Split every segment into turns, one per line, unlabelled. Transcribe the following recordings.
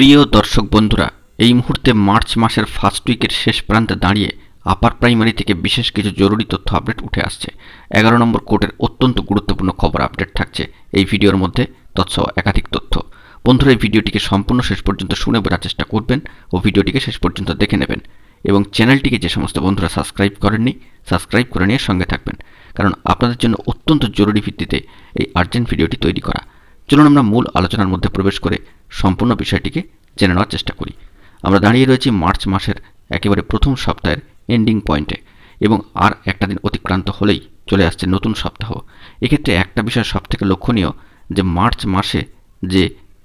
প্রিয় দর্শক বন্ধুরা, এই মুহূর্তে মার্চ মাসের ফার্স্ট উইকের শেষ প্রান্তে দাঁড়িয়ে আপার প্রাইমারি থেকে বিশেষ কিছু জরুরি তথ্য আপডেট উঠে আসছে। এগারো নম্বর কোর্টের অত্যন্ত গুরুত্বপূর্ণ খবর আপডেট থাকছে এই ভিডিওর মধ্যে তৎসহ একাধিক তথ্য। বন্ধুরা, এই ভিডিওটিকে সম্পূর্ণ শেষ পর্যন্ত শুনে বোঝার চেষ্টা করবেন ও ভিডিওটিকে শেষ পর্যন্ত দেখে নেবেন এবং চ্যানেলটিকে যে সমস্ত বন্ধুরা সাবস্ক্রাইব করেননি সাবস্ক্রাইব করে নিয়ে সঙ্গে থাকবেন। কারণ আপনাদের জন্য অত্যন্ত জরুরি ভিত্তিতে এই আর্জেন্ট ভিডিওটি তৈরি করা। চলুন আমরা মূল আলোচনার মধ্যে প্রবেশ করে সম্পূর্ণ বিষয়টিকে জেনে নেওয়ার চেষ্টা করি। আমরা দাঁড়িয়ে রয়েছি মার্চ মাসের একেবারে প্রথম সপ্তাহের এন্ডিং পয়েন্টে এবং আর একটা দিন অতিক্রান্ত হলেই চলে আসছে নতুন সপ্তাহ। এক্ষেত্রে একটা বিষয় সবথেকে লক্ষণীয় যে মার্চ মাসে যে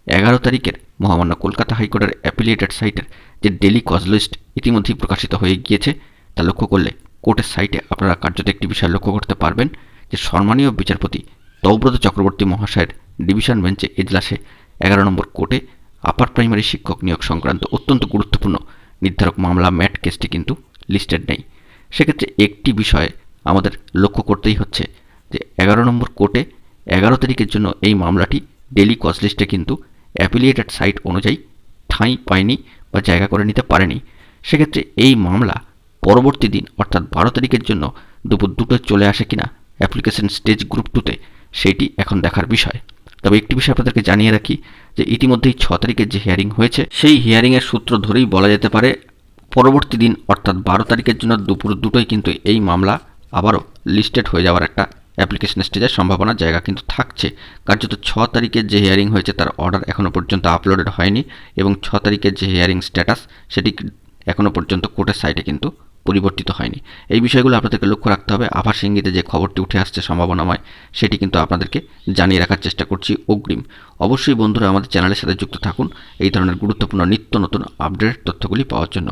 এগারো তারিখের মহামান্য কলকাতা হাইকোর্টের অ্যাপিলিয়েটেড সাইটের যে ডেলি কজ লিস্ট ইতিমধ্যেই প্রকাশিত হয়ে গিয়েছে, তা লক্ষ্য করলে কোর্টের সাইটে আপনারা কার্যত একটি বিষয় লক্ষ্য করতে পারবেন যে সম্মানীয় বিচারপতি তৌব্রত চক্রবর্তী মহাশয়ের ডিভিশন বেঞ্চে এজলাসে এগারো নম্বর কোর্টে আপার প্রাইমারি শিক্ষক নিয়োগ সংক্রান্ত অত্যন্ত গুরুত্বপূর্ণ নির্ধারক মামলা ম্যাট কেসটি কিন্তু লিস্টেড নেই। সেক্ষেত্রে একটি বিষয়ে আমাদের লক্ষ্য করতেই হচ্ছে যে এগারো নম্বর কোর্টে এগারো তারিখের জন্য এই মামলাটি ডেলি কজ লিস্টে কিন্তু অ্যাপিলিয়েটেড সাইট অনুযায়ী ঠাঁই পায়নি বা জায়গা করে নিতে পারেনি। সেক্ষেত্রে এই মামলা পরবর্তী দিন, অর্থাৎ বারো তারিখের জন্য দুপুর দুটো চলে আসে কিনা অ্যাপ্লিকেশন স্টেজ গ্রুপ টুতে, সেটি এখন দেখার বিষয়। তবে একটি বিষয় আপনাদেরকে জানিয়ে রাখি, যে ইতিমধ্যেই ছ তারিখের যে হিয়ারিং হয়েছে, সেই হিয়ারিংয়ের সূত্র ধরেই বলা যেতে পারে, পরবর্তী দিন, অর্থাৎ বারো তারিখের জন্য দুপুর দুটোই কিন্তু এই মামলা আবারও লিস্টেড হয়ে যাওয়ার একটা অ্যাপ্লিকেশন স্টেজের সম্ভাবনার জায়গা কিন্তু থাকছে। কার্যত ছ তারিখের যে হিয়ারিং হয়েছে, তার অর্ডার এখনও পর্যন্ত আপলোডেড হয়নি এবং ছ তারিখের যে হিয়ারিং স্ট্যাটাস সেটি এখনও পর্যন্ত কোর্টের সাইটে কিন্তু পরিবর্তিত হয়নি। এই বিষয়গুলো আপনাদেরকে লক্ষ্য রাখতে হবে। আভাস ইঙ্গিতে যে খবরটি উঠে আসছে সম্ভাবনাময়, সেটি কিন্তু আপনাদেরকে জানিয়ে রাখার চেষ্টা করছি অগ্রিম। অবশ্যই বন্ধুরা আমাদের চ্যানেলের সাথে যুক্ত থাকুন। এই ধরনের গুরুত্বপূর্ণ নিত্য নতুন আপডেট তথ্যগুলি পাওয়ার জন্য।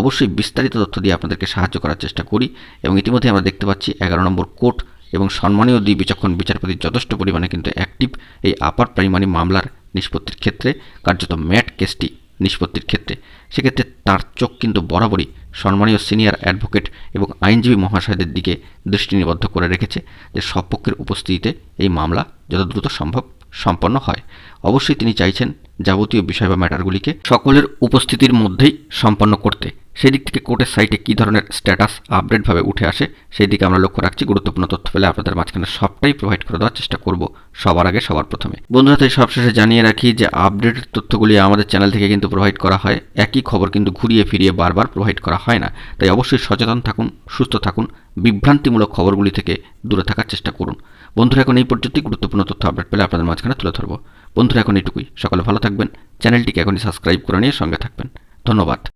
অবশ্যই বিস্তারিত তথ্য দিয়ে আপনাদেরকে সাহায্য করার চেষ্টা করি এবং ইতিমধ্যে আমরা দেখতে পাচ্ছি এগারো নম্বর কোর্ট এবং সম্মানীয় দুই বিচক্ষণ বিচারপতি যথেষ্ট পরিমাণে কিন্তু অ্যাক্টিভ এই আপার প্রাইমারি মামলার নিষ্পত্তির ক্ষেত্রে কার্যত ম্যাট কেসটি নিষ্পত্তির ক্ষেত্রে। সেক্ষেত্রে তার চোখ কিন্তু বরাবরই সম্মানীয় সিনিয়র অ্যাডভোকেট এবং আইনজীবী মহাশয়দের দিকে দৃষ্টি নিবদ্ধ করে রেখেছে যে সব পক্ষের উপস্থিতিতে এই মামলা যত দ্রুত সম্ভব সম্পন্ন হয়। অবশ্যই তিনি চাইছেন যাবতীয় বিষয় বা ম্যাটারগুলিকে সকলের উপস্থিতির মধ্যেই সম্পন্ন করতে। সেই দিক থেকে কোর্টের সাইটে কী ধরনের স্ট্যাটাস আপডেটভাবে উঠে আসে সেই দিকে আমরা লক্ষ্য রাখছি। গুরুত্বপূর্ণ তথ্য পেলে আপনাদের মাঝখানে সবটাই প্রোভাইড করে দেওয়ার চেষ্টা করব সবার আগে, সবার প্রথমে। বন্ধুরা, তাই সবশেষে জানিয়ে রাখি যে আপডেটের তথ্যগুলি আমাদের চ্যানেল থেকে কিন্তু প্রোভাইড করা হয়। একই খবর কিন্তু ঘুরিয়ে ফিরিয়ে বারবার প্রোভাইড করা হয় না। তাই অবশ্যই সচেতন থাকুন, সুস্থ থাকুন, বিভ্রান্তিমূলক খবরগুলি থেকে দূরে থাকার চেষ্টা করুন। বন্ধুরা, এখন এই পর্যন্তই। গুরুত্বপূর্ণ তথ্য আপডেট পেলে আপনাদের মাঝখানে তুলে ধরবো। বন্ধুরা, এখন এটুকুই সকালে ভালো থাকবেন। চ্যানেলটিকে এখনই সাবস্ক্রাইব করে নিয়ে সঙ্গে থাকবেন। ধন্যবাদ।